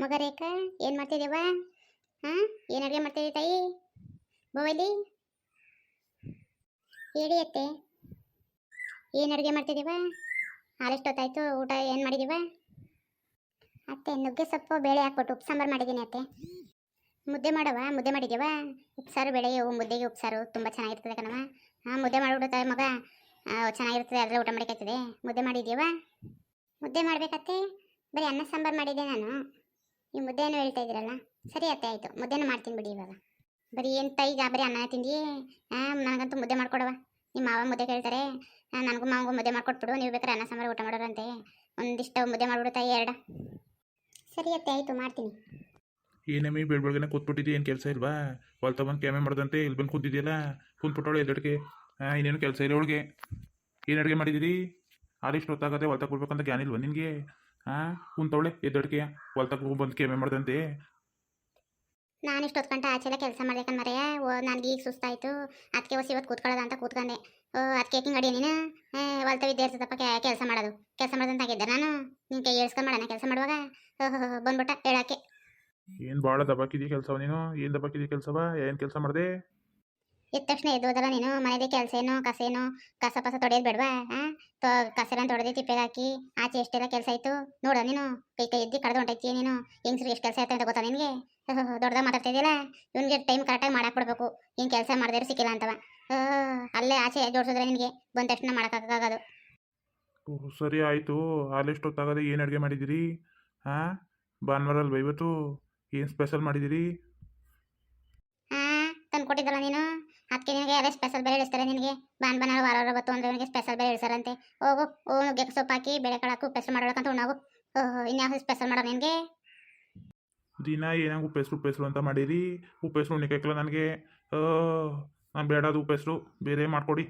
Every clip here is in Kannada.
ಮಗ ರೇಖಾ ಏನು ಮಾಡ್ತಿದ್ದೀವ ಹಾಂ, ಏನು ಅಡುಗೆ ಮಾಡ್ತಿದ್ದೀವಿ ತಾಯಿ? ಬೋವಲಿ? ಹೇಳಿ ಅತ್ತೆ. ಏನು ಅಡುಗೆ ಮಾಡ್ತಿದ್ದೀವ ಹಾಲೆಷ್ಟೊತ್ತಾಯ್ತು ಊಟ ಏನು ಮಾಡಿದ್ದೀವ ಅತ್ತೆ, ನುಗ್ಗೆ ಸೊಪ್ಪು, ಬೇಳೆ ಹಾಕ್ಬಿಟ್ಟು ಉಪ್ಪು ಸಾಂಬಾರು ಮಾಡಿದ್ದೀನಿ ಅತ್ತೆ. ಮುದ್ದೆ ಮಾಡವ ಮುದ್ದೆ ಮಾಡಿದ್ದೀವ ಉಪ್ಸಾರು, ಬೇಳೆ ಮುದ್ದೆಗೆ ಉಪ್ಸಾರು, ತುಂಬ ಚೆನ್ನಾಗಿರ್ತದೆ ಕಣವ ಹಾಂ, ಮುದ್ದೆ ಮಾಡಿಬಿಡು ತಾಯಿ ಮಗ. ಚೆನ್ನಾಗಿರ್ತದೆ ಅದರ ಊಟ ಮಾಡಿಕತ್ತದೆ ಮುದ್ದೆ ಮಾಡಿದ್ದೀವ ಮುದ್ದೆ ಮಾಡಬೇಕತ್ತೆ? ಬರೀ ಅನ್ನ ಸಾಂಬಾರು ಮಾಡಿದ್ದೆ ನಾನು. ಈ ಮುದ್ದೆನೂ ಹೇಳ್ತಾ ಇದ್ದೀರಲ್ಲ? ಸರಿ ಅತ್ತೆ, ಆಯಿತು. ಮುದ್ದೆನೂ ಮಾಡ್ತೀನಿ ಬಿಡಿ ಇವಾಗ. ಬರೀ ಏನು ತೈ ಬರೀ ಅನ್ನ ತಿಂದಿ? ನನಗಂತೂ ಮುದ್ದೆ ಮಾಡ್ಕೊಡವ ನಿಮ್ಮ ಮಾವ ಮುದ್ದೆ ಕೇಳ್ತಾರೆ. ನನಗೂ ಮಾವಗೂ ಮುದ್ದೆ ಮಾಡ್ಕೊಟ್ಬಿಡು. ನೀವು ಬೇಕಾದ್ರೆ ಅನ್ನ ಸಾಂಬಾರು ಊಟ ಮಾಡೋರಂತೆ. ಒಂದಿಷ್ಟು ಮುದ್ದೆ ಮಾಡ್ಬಿಡು ತಾಯಿ ಎರಡ. ಸರಿ ಅತ್ತೆ, ಆಯಿತು, ಮಾಡ್ತೀನಿ. ಏನಮ್ಮಿ ಬೆಳ್ ಕೂತ್ಬಿಟ್ಟಿದ್ದೀ? ಏನು ಕೆಲಸ ಇಲ್ವಾ? ಹೊಲ್ ಬಂದು ಕ್ಯಾಮೆ ಮಾಡ್ದಂತೆ. ಇಲ್ಲಿ ಬಂದು ಕೂತಿದ್ಯಲ್ಲ? ಕುಂತ್ಬಿಟ್ಟವಳು ಎಲ್ಲಡಿಗೆ ಇನ್ನೇನು ಕೆಲಸ ಇಲ್ಲ ಅವಳಿಗೆ. ಏನು ಅಡುಗೆ ಮಾಡಿದ್ದೀರಿ? ಆರಿಷ್ಟು ಹೊತ್ತಾಗತ್ತೆ ಹೊಲ್ತ ಕೊಡ್ಬೇಕಂತ ಜ್ಞಾನ ಇಲ್ವಾ ನಿನಗೆ? ಹಾಂ ಕುಂತವಳೆ ಎದ್ದಡಿಗೆ ಹೊಲ್ತಕ್ಕೆ ಬಂದು ಕ್ಯಾಮೆ ಮಾಡ್ದಂತೆ. ನಾನು ಇಷ್ಟೊತ್ತು ಗಂಟೆ ಆಚೆಲ್ಲ ಕೆಲಸ ಮಾಡ್ಬೇಕಂದ್ ಮರೆಯ ಓ ನನಗೆ ಈಗ ಸುಸ್ತಾಯಿತು. ಅದಕ್ಕೆ ಹೊಸ ಇವತ್ತು ಕೂತ್ಕೊಳ್ಳೋದ ಅಂತ ಕೂತ್ಕೊಂಡೆ. ಓ ಅದಕ್ಕೆ ಹಿಂಗೆ ಅಡಿ ನೀನು? ಹೊಲ್ತ ವಿದ್ಯಾರ್ಥಿದಪ್ಪ ಕೆಲಸ ಮಾಡೋದು. ಕೆಲಸ ಮಾಡೋದಂತ ಆಗಿದ್ದೆ ನಾನು. ನಿನ್ನ ಕೈ ಏಳ್ಸ್ಕೊಂಡ್ ಮಾಡೋಣ ಕೆಲಸ ಮಾಡುವಾಗ? ಬಂದ್ಬಿಟ್ಟ ಹೇಳಕ್ಕೆ. ಏನು ಭಾಳ ದಬಾಕಿದೀಯ ಕೆಲಸವ ನೀನು? ಏನು ದಬಾಕಿದೀಯ ಕೆಲಸವ? ಏನು ಕೆಲಸ ಮಾಡಿದೆ? ಎದ್ದ ತಕ್ಷಣ ಎದ್ದೋದಲ್ಲ ನೀನು? ಮನೇಲಿ ಕೆಲಸ ಏನೋ ಕಸ ಏನೋ ಕಸ ಪಸ ತೊಡೆಯೋದು ಬೇಡವಾ? ಹಾಂ ಕಸರನ್ನ ತೊಡೆದು ತಿಪ್ಪೆಗೆ ಹಾಕಿ ಆಚೆ ಎಷ್ಟೆಲ್ಲ ಕೆಲಸ ಆಯಿತು? ನೋಡ ನೀನು. ಕೈ ಕೈ ಎದ್ದು ಕಡ್ದು ಹೊಂಟೈತಿ ನೀನು? ಹೆಂಗ್ಸ್ರಿಗೆ ಎಷ್ಟು ಕೆಲಸ ಆಯ್ತು ಅಂತ ಗೊತ್ತಾ ನಿನಗೆ? ದೊಡ್ಡದಾಗ ಮಾತಾಡ್ತಿದ್ದಿಲ್ಲ ಇವನಿಗೆ ಟೈಮ್ ಕರೆಕ್ಟಾಗಿ ಮಾಡಕ್ಕೆ ಬಿಡ್ಬೇಕು ಏನು ಕೆಲಸ ಮಾಡಿದ್ರೆ ಸಿಕ್ಕಿಲ್ಲ ಅಂತವ. ಅಲ್ಲೇ ಆಚೆ ಜೋಡಿಸಿದ್ರೆ ನಿನಗೆ. ಬಂದ ತಕ್ಷಣ ಮಾಡೋಕ್ಕಾಗೋದು ಸರಿ ಆಯಿತು. ಹಾಲೆಷ್ಟು ಹೊತ್ತಾಗದೆ? ಏನು ಅಡುಗೆ ಮಾಡಿದಿರಿ? ಹಾಂ ಭಾನುವಾರ ಅಲ್ವಾ ಇವತ್ತು? ಏನು ಸ್ಪೆಷಲ್ ಮಾಡಿದಿರಿ? ಹಾಂ ತಂದು ಕೊಟ್ಟಿದ್ದಲ್ಲ ನೀನು? ಅದಕ್ಕೆ ನಿನಗೆ ಅದೇ ಸ್ಪೆಷಲ್ ಬೇರೆ ಇಳಿಸ್ತಾರೆ ನಿನಗೆ ಬಾನ್ ಬಾನ ವಾರ ವಾರ ಬತ್ತು ಅಂದ್ರೆ ನಿನಗೆ ಸ್ಪೆಷಲ್ ಬೇರೆ ಇಳಿಸ್ತಾರಂತೆ ಹೋಗು ಓ ನುಗ್ಗೆ ಸೊಪ್ಪು ಹಾಕಿ ಬೇಳೆ ಕಾಳಾಕು ಉಪ್ಪೆಸರು ಮಾಡೋಕ್ಕಂತ ಉಣ್ಣಾಗು. ಓಹೋ ಇನ್ಯಾವ ಸ್ಪೆಷಲ್ ಮಾಡೋ ನಿನಗೆ? ದಿನ ಏನಾಗ ಉಪ್ಪೆಸರು ಉಪ್ಪೆಸರು ಅಂತ ಮಾಡಿರಿ? ಉಪ್ಪೆಸರು ಉಣ್ಣಿಕಾಯ್ಕಲ್ಲ ನನಗೆ. ನಾನು ಬೇಡ ಅದು ಉಪ್ಪೆಸ್ರು. ಬೇರೆ ಮಾಡಿಕೊಡಿ.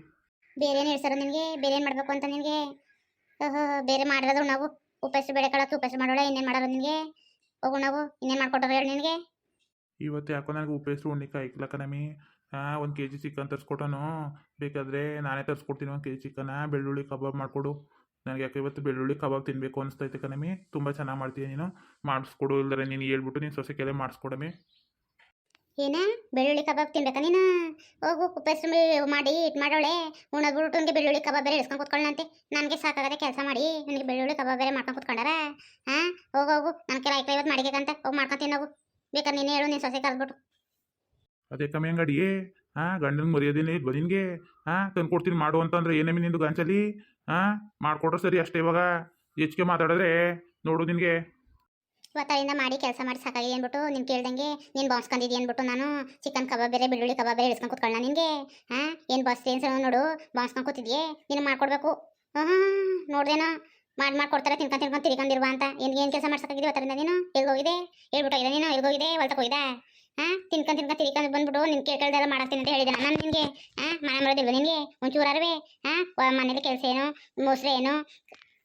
ಬೇರೆ ಏನು ಹೇಳ್ಸಾರ ನಿನಗೆ? ಬೇರೆ ಏನು ಮಾಡಬೇಕು ಅಂತ ನಿನಗೆ? ಓಹೋ ಬೇರೆ ಮಾಡಿರೋದು ನಾವು ಉಪ್ಪೆಸರು ಬೇಳೆ ಕಾಳಾಕು ಉಪ್ಪೆಸರು ಮಾಡೋಣ ಇನ್ನೇನು ಮಾಡೋದು ನಿನಗೆ? ಹೋಗು ನಾವು ಇನ್ನೇನು ಮಾಡ್ಕೊಟ್ರೆ ಹೇಳಿ ನಿನಗೆ? ಇವತ್ತು ಯಾಕೋ ನನಗೆ ಉಪ್ಪೆಸರು ಉಣ್ಣಿಕಾಯಿ ಇಕ್ಲಕ್ಕ ನಮಿ ಹಾಂ ಒಂದು ಕೆ ಜಿ ಚಿಕನ್ ತರಿಸ್ಕೊಟ್ಟನು. ಬೇಕಾದರೆ ನಾನೇ ತರಿಸ್ಕೊಡ್ತೀನಿ ಒಂದು ಕೆ ಜಿ ಚಿಕನ್, ಬೆಳ್ಳುಳ್ಳಿ ಕಬಾಬ್ ಮಾಡಿಕೊಡು. ನನಗೆ ಯಾಕೆ ಇವತ್ತು ಬೆಳ್ಳುಳ್ಳಿ ಕಬಾಬ್ ತಿನ್ನಬೇಕು ಅನಿಸ್ತೈತೆ ಕಣಮಿ ತುಂಬ ಚೆನ್ನಾಗಿ ಮಾಡ್ತೀಯ ನೀನು. ಮಾಡಿಸ್ಕೊಡು, ಇಲ್ಲದ್ರೆ ನೀನು ಹೇಳ್ಬಿಟ್ಟು ನೀನು ಸೊಸೆಕೆಲೆ ಮಾಡಿಸ್ಕೊಡಮಿ ಏನ? ಬೆಳ್ಳುಳ್ಳಿ ಕಬಾಬ್ ತಿನ್ಬೇಕ ನೀನು? ಹೋಗು ಉಪ್ಪೆಸರು ಮಾಡಿ ಇಟ್ ಮಾಡೋಳೆ. ಉಣದ್ಬಿಟ್ಟು ನನಗೆ ಬೆಳ್ಳುಳ್ಳಿ ಕಬಾಬ್ ಬೇರೆ ಇಳಿಸ್ಕೊಂಡು ಕೂತ್ಕೊಳ್ಳಂತೆ ನನಗೆ ಸಾಕಾಗದೆ ಕೆಲಸ ಮಾಡಿ. ನನಗೆ ಬೆಳ್ಳುಳ್ಳಿ ಕಬಾಬ್ ಬೇರೆ ಮಾಡ್ಕೊಂಡು ಕೂತ್ಕೊಂಡಾರ? ಹಾಂ ಹೋಗು ಹೋಗು. ನನ್ನ ಕೆಲ ಐಕ್ಲ ಇವತ್ತು ಮಾಡಿಗೆಕಂತ ಹೋಗಿ ಮಾಡ್ಕೊಂಡು ತಿನ್ನೋಗು. ಬೇಕಾದ್ರೆ ನೀನು ಹೇಳು, ನೀನು ಸೊಸೆ ಕಲ್ಸ್ಬಿಟ್ಟು ಅದೇ ಕಮ್ಮಿ ಅಂಗಡಿಯೇ ಹಾ ಗಂಡನ ಮರ್ಯಾದೇನೆ ನಿನಗೆ? ಹಾ ತಂದು ಕೊಡ್ತೀನಿ ಮಾಡು ಅಂತಂದ್ರೆ ಏನೇ ನಿಂದು ಗಾಂಚಲಿ ಹಾ ಮಾಡ್ಕೊಡ್ರ ಸರಿ ಅಷ್ಟೇ ಇವಾಗ? ಹೆಚ್ಚಿಗೆ ಮಾತಾಡಿದ್ರೆ ನೋಡು ನಿನಗೆ. ಇವತ್ತಿಂದ ಮಾಡಿ ಕೆಲಸ ಮಾಡಿ ಸಾಕಾಗಿದೆ ಅಂದ್ಬಿಟ್ಟು ನೀನು ಕೇಳ್ದಂಗೆ ನೀನು ಬಾಸ್ಕೊಂಡಿದ್ದಿ ಅಂದ್ಬಿಟ್ಟು ನಾನು ಚಿಕನ್ ಕಬಾಬ್ ಬೇರೆ, ಬೆಳ್ಳುಳ್ಳಿ ಕಬಾಬ್ ಬೇರೆ ಇಳಿಸ್ಕೊಂಡು ಕೂತ್ಕೊಳ್ಳ ನಿನಗೆ. ಹಾ ಏನ್ ಬಾಸ್ ಏನು ನೋಡು ಬಾಸ್ಕೊಂಡು ಕೂತಿದ್ಯೆ? ನೀನು ಮಾಡ್ಕೊಡ್ಬೇಕು. ಹಾಂ, ನೋಡ್ದೇನೋ? ಮಾಡಿ ಮಾಡ್ಕೊಡ್ತಾರೆ ತಿನ್ಕೊಂಡು ತಿನ್ಕೊಂಡು ತಿರ್ಕೊಂಡಿರುವ ಅಂತ. ಏನ್ ಏನ್ ಕೆಲಸ ಮಾಡ್ಸಕ್ಕಾಗಿದ್ವಿ ಇವತ್ತರಿಂದ ನೀನು? ಹೇಳ್ಬಿಟ್ಟು ಹೋಗಿದೆ ನೀನು? ಎಲ್ಗೋಗಿದೆ ಹೊಲ್ತಕ್ಕೆ ಹೋಗಿದ ಹಾಂ ತಿನ್ಕೊಂಡು ತಿನ್ಕೊಂಡು ತಿರ್ಕೊಂಡು ಬಂದ್ಬಿಟ್ಟು ನಿನ್ ಕೇಳ್ದೆಲ್ಲ ಮಾಡ್ತೀನಿ ಅಂತ ಹೇಳಿದೆ ನಾನು ನಿನಗೆ. ಹಾಂ ಮನೆ ಮಾಡೋದಿಲ್ವ ನಿನಗೆ? ಅರವೇ. ಹಾಂ ಮನೇಲಿ ಕೆಲಸ ಏನು, ಮೊಸರು ಏನು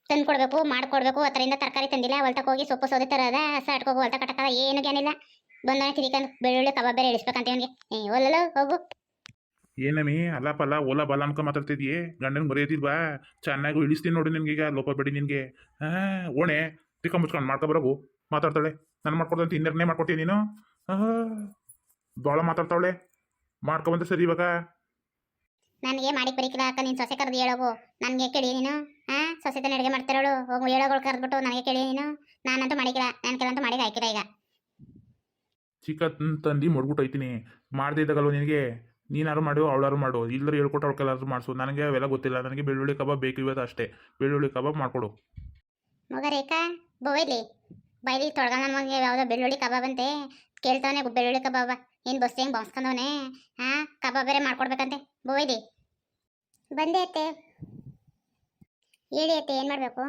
ತಂದು ಕೊಡಬೇಕು ಮಾಡ್ಕೊಡ್ಬೇಕು ಅದರಿಂದ ತರಕಾರಿ ತಂದಿಲ್ಲ ಹೊಲ್ತಕ್ಕೆ ಹೋಗಿ ಸೊಪ್ಪು ಸೌದೆ ತರೋದ, ಹಸ ಅಟ್ಕೋಗಿ ಹೊಲ್ತ ಕಟ್ಟಕ ಏನು ಏನಿಲ್ಲ ಬಂದವನೇ ತಿರ್ಕೊಂಡು ಬೆಳ್ಳುಳ್ಳಿ ಕಬಾಬ್ ಬೇರೆ ಇಳಿಸ್ಬೇಕಂತ ಇವನಿಗೆ. ಏ ಒಲ್ಲಲ್ಲ ಹೋಗು. ಏನಮ್ಮಿ ಅಲ್ಲ ಪಲ್ಲ ಓಲ ಬಲ ಅನ್ಕೊ ಮಾತಾಡ್ತಿದ್ಯೆ? ಗಂಡನ ಮರ್ಯಾದಿಲ್ವಾ? ಚೆನ್ನಾಗಿ ಇಳಿಸ್ತೀನಿ ನೋಡಿ ನಿನ್ಗೆ ಈಗ ಲೋಪ ಬೇಡಿ ನಿನ್ಗೆ. ಹಾಂ ಓಣೆ ತಿಕ್ಕ ಮುಚ್ಕೊಂಡು ಮಾಡ್ಕೊ ಬರೋಗು. ಮಾತಾಡ್ತಾಳೆ. ನಾನು ಮಾಡ್ಕೊಡ್ದಂತ ಇನ್ನರ್ನೇ ಮಾಡ್ಕೊಡ್ತೀನಿ ನೀನು? ಭಾಳ ಮಾತಾಡ್ತಾವಳೆ. ಮಾಡ್ಕೊಂಬಂದ್ರೆ ಸರಿ ಇವಾಗ. ನನಗೆ ಮಾಡಿ ಬರೀಕಿಲ್ಲ ಅಕ್ಕ ನೀನು ಸೊಸೆ ಕರೆದು ಹೇಳೋಗು. ನನಗೆ ಕೇಳಿ ನೀನು ಹಾಂ ಸೊಸೆ ತಾನೆ ಅಡುಗೆ ಮಾಡ್ತಾರೋಳು ಹೋಗಿ ಹೇಳೋಗಳು ಕರೆದ್ಬಿಟ್ಟು ನನಗೆ ಕೇಳಿ ನೀನು. ನಾನಂತೂ ಮಾಡಿಕಿಲ್ಲ ನನ್ನ ಕೆಲಂತೂ ಮಾಡಿಗೆ ಹಾಕಿಲ್ಲ ಈಗ. ಚಿಕನ್ ತಂದು ಮಡ್ಬಿಟ್ಟೈತೀನಿ ಮಾಡದೇ ಇದ್ದಾಗಲ್ವ ನಿನಗೆ? ನೀನಾರು ಮಾಡು ಅವಳಾರು ಮಾಡು. ಇಲ್ಲರೂ ಹೇಳ್ಕೊಟ್ಟು ಅವಳಿಗೆಲ್ಲಾದ್ರು ಮಾಡಿಸು. ನನಗೆ ಅವೆಲ್ಲ ಗೊತ್ತಿಲ್ಲ. ನನಗೆ ಬೆಳ್ಳುಳ್ಳಿ ಕಬಾಬ್ ಬೇಕು ಇವತ್ತು ಅಷ್ಟೇ. ಬೆಳ್ಳುಳ್ಳಿ ಕಬಾಬ್ ಮಾಡಿಕೊಡು. ಮಗ ರೇಖಾ ಬೋಯ್ಲಿ ಬೈಲಿ ತೊಳ್ಗ ಮಗ ಯಾವುದೋ ಬೆಳ್ಳುಳ್ಳಿ ಕಬಾಬ್ ಅಂತೆ. ಕೇಳ್ತಾವನೆ ಬೆಳ್ಳುಳ್ಳಿ ಕಬಾಬ. ಏನು ಬಸ್ ಹೆಂಗೆ ಬಾಸ್ಕೊಂಡವನೆ ಹಾಂ, ಕಬಾಬ್ ಬೇರೆ ಮಾಡ್ಕೊಡ್ಬೇಕಂತೆ. ಬೋಯ್ದಿ ಬಂದೆ ಅತ್ತೆ. ಹೇಳಿ ಅತ್ತೆ, ಏನು ಮಾಡಬೇಕು?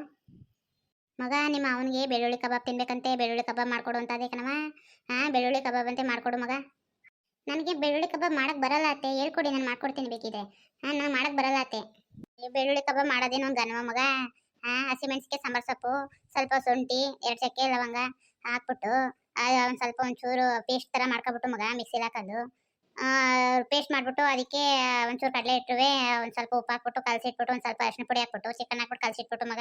ಮಗ, ನಿಮ್ಮ ಅವನಿಗೆ ಬೆಳ್ಳುಳ್ಳಿ ಕಬಾಬ್ ತಿನ್ಬೇಕಂತೆ. ಬೆಳ್ಳುಳ್ಳಿ ಕಬಾಬ್ ಮಾಡ್ಕೊಡು ಅಂತ ಅದೇ ಕಣವ ಹಾಂ, ಬೆಳ್ಳುಳ್ಳಿ ಕಬಾಬ್ ಅಂತೆ ಮಾಡ್ಕೊಡು ಮಗ. ನನಗೆ ಬೆಳ್ಳುಳ್ಳಿ ಕಬಾಬ್ ಮಾಡಕ್ಕೆ ಬರಲ್ಲ ಅತ್ತೆ. ಹೇಳ್ಕೊಡಿ, ನಾನು ಮಾಡ್ಕೊಡ್ತೀನಿ ಬೇಕಿದೆ ಹಾಂ ನಾನು ಮಾಡಕ್ಕೆ ಬರಲ್ಲ ಅತ್ತೆ. ಬೆಳ್ಳುಳ್ಳಿ ಕಬಾಬ್ ಮಾಡೋದೇನೋ ಗನವ ಮಗ. ಹಸಿಮೆಣಸಿಗೆ ಸಾಂಬಾರು ಸೊಪ್ಪು, ಸ್ವಲ್ಪ ಶುಂಠಿ, ಎರಡು ಚಕ್ಕೆ ಲವಂಗ ಹಾಕ್ಬಿಟ್ಟು ಒಂದು ಸ್ವಲ್ಪ ಒಂಚೂರು ಪೇಸ್ಟ್ ಥರ ಮಾಡ್ಕೊಬಿಟ್ಟು ಮಗ ಮಿಕ್ಸಿಲಿ ಹಾಕೋದು. ಪೇಸ್ಟ್ ಮಾಡಿಬಿಟ್ಟು ಅದಕ್ಕೆ ಒಂಚೂರು ಕಡಲೆ ಇಟ್ಟುವೆ ಒಂದು ಸ್ವಲ್ಪ ಉಪ್ಪು ಹಾಕ್ಬಿಟ್ಟು, ಕಲಸಿಟ್ಬಿಟ್ಟು, ಒಂದು ಸ್ವಲ್ಪ ಅರಿಶಿನ ಪುಡಿ ಹಾಕ್ಬಿಟ್ಟು ಚಿಕನ್ ಹಾಕ್ಬಿಟ್ಟು ಕಲಸಿಟ್ಬಿಟ್ಟು ಮಗ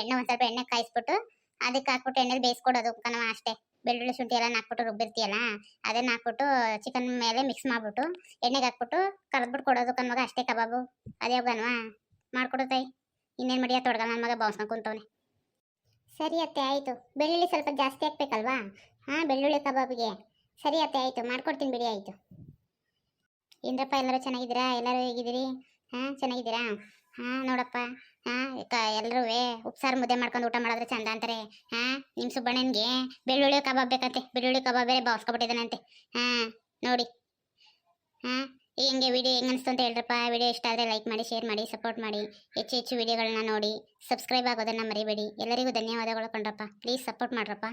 ಎಣ್ಣೆ ಒಂದು ಸ್ವಲ್ಪ ಎಣ್ಣೆ ಕಾಯಿಸ್ಬಿಟ್ಟು, ಅದಕ್ಕೆ ಹಾಕ್ಬಿಟ್ಟು ಎಣ್ಣೆಲಿ ಬೇಯಿಸ್ಕೊಡೋದು ಕಣವ ಅಷ್ಟೇ. ಬೆಳ್ಳುಳ್ಳಿ, ಶುಂಠಿ ಎಲ್ಲ ಹಾಕ್ಬಿಟ್ಟು ರುಬ್ಬಿರ್ತೀಯಲ್ಲ, ಅದನ್ನ ಹಾಕ್ಬಿಟ್ಟು ಚಿಕನ್ ಮೇಲೆ ಮಿಕ್ಸ್ ಮಾಡಿಬಿಟ್ಟು, ಎಣ್ಣೆಗೆ ಹಾಕ್ಬಿಟ್ಟು ಕರೆದ್ಬಿಟ್ಟು ಕೊಡೋದು ಕಣ್ಮಗ ಅಷ್ಟೇ ಕಬಾಬು. ಅದೇ ಗನ್ವಾ ಮಾಡ್ಕೊಡು ತಾಯಿ. ಇನ್ನೇನು ಮಡಿಯ ತೊಡ್ಗಲ್ಲ ನನ್ನ ಮಗ ಬಾವ್ಸ್ಕೊಂಡು ಕುಂತವನೆ. ಸರಿ ಅತ್ತೆ, ಆಯಿತು. ಬೆಳ್ಳುಳ್ಳಿ ಸ್ವಲ್ಪ ಜಾಸ್ತಿ ಹಾಕ್ಬೇಕಲ್ವಾ? ಹಾಂ, ಬೆಳ್ಳುಳ್ಳಿ ಕಬಾಬ್ಗೆ. ಸರಿ ಅತ್ತೆ, ಆಯಿತು. ಮಾಡ್ಕೊಡ್ತೀನಿ ಬಿಡಿ, ಆಯಿತು. ಇಂದ್ರಪ್ಪ ಎಲ್ಲರೂ ಚೆನ್ನಾಗಿದ್ದೀರಾ? ಎಲ್ಲರೂ ಹೇಗಿದ್ದೀರಿ? ಹಾಂ, ಚೆನ್ನಾಗಿದ್ದೀರಾ? ಹಾಂ, ನೋಡಪ್ಪ. ಹಾಂ ಎಲ್ಲರೂ ಉಪ್ಸಾರು ಮುದ್ದೆ ಮಾಡ್ಕೊಂಡು ಊಟ ಮಾಡಿದ್ರೆ ಚಂದ ಅಂತಾರೆ. ಹಾಂ ನಿಮ್ಮ ಸುಬ್ಬಣ್ಣನಿಗೆ ಬೆಳ್ಳುಳ್ಳಿ ಕಬಾಬ್ ಬೇಕಂತೆ. ಬೆಳ್ಳುಳ್ಳಿ ಕಬಾಬ್ ಬೇರೆ ಬಾವ್ಸ್ಕೊಬಿಟ್ಟಿದ್ದಾನಂತೆ. ಹಾಂ, ನೋಡಿ. ಹಾಂ ಹಿಂಗೆ ವಿಡಿಯೋ ಹೆಂಗೆ ಅಂತ ಹೇಳ್ರಪ್ಪ. ವಿಡಿಯೋ ಇಷ್ಟ ಆದರೆ ಲೈಕ್ ಮಾಡಿ, ಶೇರ್ ಮಾಡಿ, ಸಪೋರ್ಟ್ ಮಾಡಿ. ಹೆಚ್ಚು ಹೆಚ್ಚು ವಿಡಿಯೋಗಳನ್ನ ನೋಡಿ, ಸಬ್ಸ್ಕ್ರೈಬ್ ಆಗೋದನ್ನು ಮರಿಬೇಡಿ. ಎಲ್ಲರಿಗೂ ಧನ್ಯವಾದಗಳು ಕಣ್ರಪ್ಪ. Please support ಮಾಡ್ರಪ್ಪ.